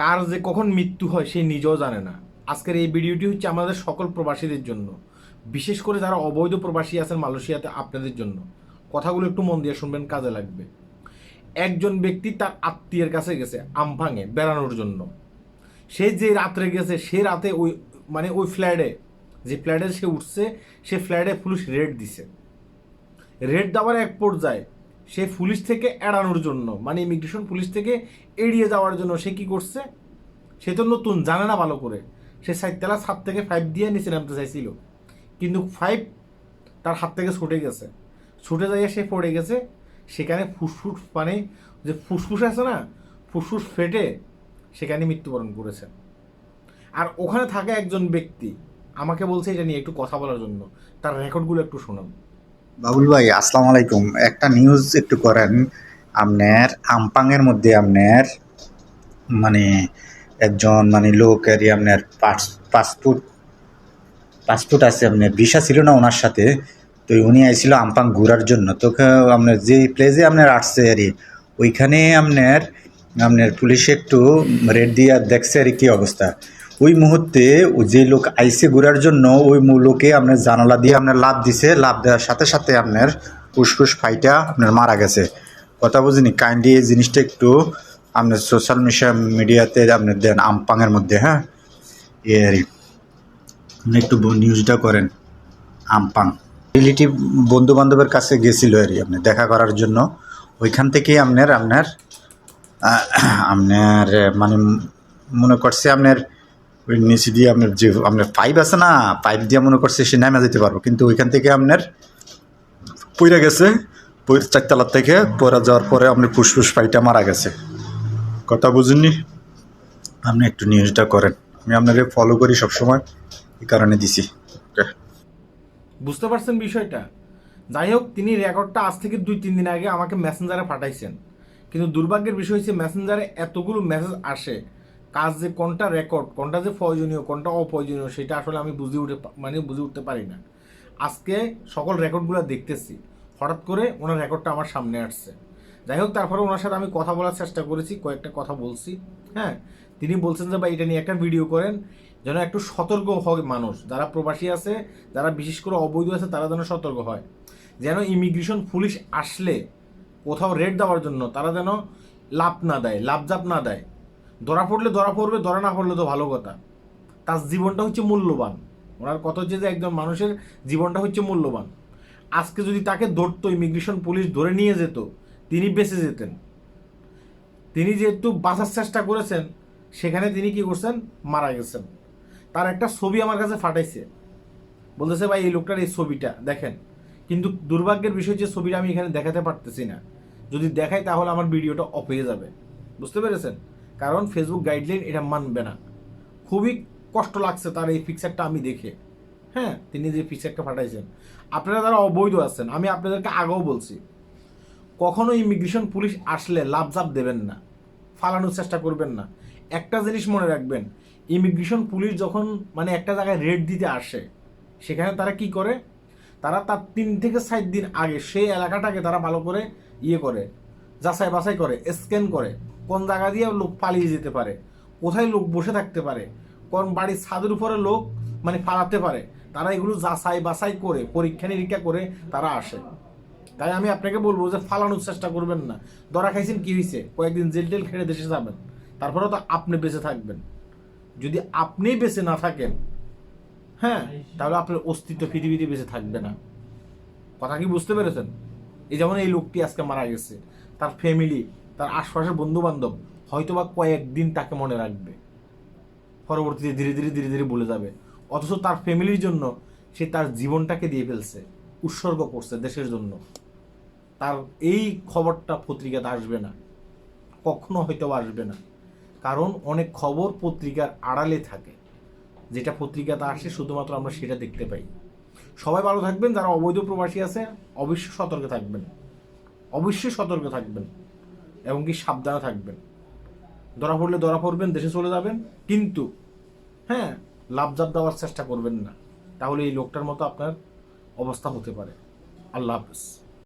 কার যে কখন মৃত্যু হয় সে নিজেও জানে না। আজকের এই ভিডিওটি হচ্ছে আমাদের সকল প্রবাসীদের জন্য, বিশেষ করে যারা অবৈধ প্রবাসী আছেন মালয়েশিয়াতে আপনাদের জন্য। কথাগুলো একটু মন দিয়ে শুনবেন, কাজে লাগবে। একজন ব্যক্তি তার আত্মীয়ের কাছে গেছে আমফাঙে বেড়ানোর জন্য। সে যে রাত্রে গেছে, সে রাতে ওই মানে ওই ফ্ল্যাটে, যে ফ্ল্যাটে সে উঠছে, সে ফ্ল্যাটে পুলিশ রেড দিছে। রেড দেওয়ার এক পর্যায়ে সে পুলিশ থেকে এড়ানোর জন্য মানে ইমিগ্রেশন পুলিশ থেকে এড়িয়ে যাওয়ার জন্য সে কি করছে? সে তো নতুন, জানে না ভালো করে। সে সাইতলা সাত থেকে ফাইভ দিয়ে নিচে নামতে চাইছিল। কিন্তু ফাইভ তার হাত থেকে ছুটে গেছে। ছুটে যাইয়ে সে পড়ে গেছে। সেখানে ফুসফুস মানে যে ফুসফুস আছে না, ফুসফুস ফেটে সেখানে মৃত্যুবরণ করেছে। আর ওখানে থাকা একজন ব্যক্তি আমাকে বলছে এটা নিয়ে একটু কথা বলার জন্য। তার রেকর্ডগুলো একটু শোনান। বাবুল ভাই, আসসালামু আলাইকুম। একটা নিউজ একটু করেন। আপনার আমপাংয়ের মধ্যে আপনার মানে একজন মানে লোকের আপনার পাসপোর্ট পাসপোর্ট আছে আপনার, ভিসা ছিল না ওনার সাথে, তো উনি আইছিল আমপাং ঘোরার জন্য। তো আপনার যে প্লেসে আপনার আসছে আর ওইখানে আপনার আপনার পুলিশে একটু রেড দিয়ে দেখছে আর কি অবস্থা। ওই মুহূর্তে যে লোক আইসে ঘোরার জন্য, ওই লোকে আপনার জানালা দিয়ে আপনার লাভ দিছে। লাভ দেওয়ার সাথে সাথে আপনার ফুসফুস ফাইটা আপনার মারা গেছে। কথা বুঝিনি? কাইন্ডলি এই জিনিসটা একটু আপনার সোশ্যাল মিডিয়া মিডিয়াতে আপনি দেন আমপাংয়ের মধ্যে হ্যাঁ? এ আর একটু নিউজটা করেন, আমপাং। রিলেটিভ বন্ধু বান্ধবের কাছে গেছিল আর আপনি, দেখা করার জন্য। ওইখান থেকেই আপনার আপনার আপনার মানে মনে করছে আপনার ওই নিচে দিয়ে আপনার যে আপনার পাইপ আছে না পাইপ দিয়ে মনে করছে সে নামে যেতে পারব। কিন্তু ওইখান থেকে আপনার পইরা গেছে, পইর চারতলার থেকে পড়া যাওয়ার পরে আপনার ফুসফুস পাইটা মারা গেছে। কথা বুঝুননি? আপনি একটু নিউজটা করেন। আমি আপনাকে ফলো করি সবসময়, এই কারণে দিছি। বুঝতে পারছেন বিষয়টা? যাই হোক, তিনি রেকর্ডটা আজ থেকে দুই, তিন দিন আগে আমাকে মেসেঞ্জারে পাঠাইছেন। কিন্তু দুর্ভাগ্যের বিষয় হচ্ছে, মেসেঞ্জারে এতগুলো মেসেজ আসে। কাজ যে কোনটা রেকর্ড কোনটা যে প্রয়োজনীয়, কোনটা অপ্রয়োজনীয়, সেটা আসলে আমি বুঝে উঠে মানে বুঝে উঠতে পারি না। আজকে সকল রেকর্ডগুলো দেখতেছি, হঠাৎ করে ওনার রেকর্ডটা আমার সামনে আসছে। যাই হোক, তারপরে ওনার সাথে আমি কথা বলার চেষ্টা করেছি, কয়েকটা কথা বলছি হ্যাঁ? তিনি বলছেন যে, ভাই, এটা নিয়ে একটা ভিডিও করেন, যেন একটু সতর্ক হয় মানুষ। যারা প্রবাসী আছে, যারা বিশেষ করে অবৈধ আছে, তারা যেন সতর্ক হয়। যেন ইমিগ্রেশন পুলিশ আসলে কোথাও রেড দেওয়ার জন্য তারা যেন লাভ না দেয় লাভজাপ না দেয়। ধরা পড়লে ধরা পড়বে, ধরা না পড়লে তো ভালো কথা। তার জীবনটা হচ্ছে মূল্যবান। ওনার কথা হচ্ছে যে একজন মানুষের জীবনটা হচ্ছে মূল্যবান। আজকে যদি তাকে ধরতো ইমিগ্রেশন পুলিশ ধরে নিয়ে যেত, তিনি বেঁচে যেতেন। তিনি যেহেতু বাঁচার চেষ্টা করেছেন, সেখানে তিনি কি করছেন? মারা গেছেন। তার একটা ছবি আমার কাছে ফাটাইছে। বলতেছে, ভাই, এই লোকটার এই ছবিটা, দেখেন। কিন্তু দুর্ভাগ্যের বিষয় যে ছবিটা আমি এখানে দেখাতে পারতেছি না। যদি দেখাই, তাহলে আমার ভিডিওটা অফ হয়ে যাবে। বুঝতে পেরেছেন? কারণ ফেসবুক গাইডলাইন এটা মানবে না। খুবই কষ্ট লাগছে তার এই পিকচারটা আমি দেখে। হ্যাঁ তিনি যে পিকচারটা পাঠাইছেন। আপনারা যারা অবৈধ আছেন, আমি আপনাদেরকে আগেও বলছি, কখনো ইমিগ্রেশন পুলিশ আসলে লাভজাপ দেবেন না, ফালানোর চেষ্টা করবেন না। একটা জিনিস মনে রাখবেন ইমিগ্রেশন পুলিশ যখন মানে একটা জায়গায় রেড দিতে আসে, সেখানে তারা কি করে? তারা তার তিন থেকে সাত দিন আগে সেই এলাকাটাকে তারা ভালো করে ইয়ে করে যাচাই বাছাই করে স্ক্যান করে, কোন জায়গা দিয়ে লোক পালিয়ে যেতে পারে, কোথায় লোক বসে থাকতে পারে, কোন বাড়ির ছাদের উপরে লোক মানে ফালাতে পারে, তারা এগুলো যাচাই বাছাই করে, পরীক্ষা নিরীক্ষা করে তারা আসে। তাই আমি আপনাকে বলব যে ফালানোর চেষ্টা করবেন না। ধরা খাইছেন কি হয়েছে কয়েকদিন জেল টেল খেটে দেশে যাবেন। তারপরেও তো আপনি বেঁচে থাকবেন। যদি আপনি বেঁচে না থাকেন হ্যাঁ তাহলে আপনার অস্তিত্ব পৃথিবীতে বেঁচে থাকবে না। কথা কি বুঝতে পেরেছেন? এই যেমন এই লোকটি আজকে মারা গেছে। তার ফ্যামিলি তার আশপাশের বন্ধু বান্ধব হয়তো বা কয়েকদিন তাকে মনে রাখবে। পরবর্তীতে ধীরে ধীরে ধীরে ধীরে বলে যাবে। অথচ তার ফ্যামিলির জন্য সে তার জীবনটাকে দিয়ে ফেলছে, উৎসর্গ করছে দেশের জন্য। তার এই খবরটা পত্রিকাতে আসবে না, কখনো হয়তো আসবে না। কারণ অনেক খবর পত্রিকার আড়ালে থাকে। যেটা পত্রিকাতে আসে, শুধুমাত্র আমরা সেটা দেখতে পাই। সবাই ভালো থাকবেন, যারা অবৈধ প্রবাসী আছে, অবশ্যই সতর্কে থাকবেন। অবশ্যই সতর্ক থাকবেন এবং কি সাবধানে থাকবেন। ধরা পড়লে ধরা পড়বেন, দেশে চলে যাবেন, কিন্তু হ্যাঁ লাভজাপ দেওয়ার চেষ্টা করবেন না। তাহলে এই লোকটার মতো আপনার অবস্থা হতে পারে। আল্লাহ হাফেজ।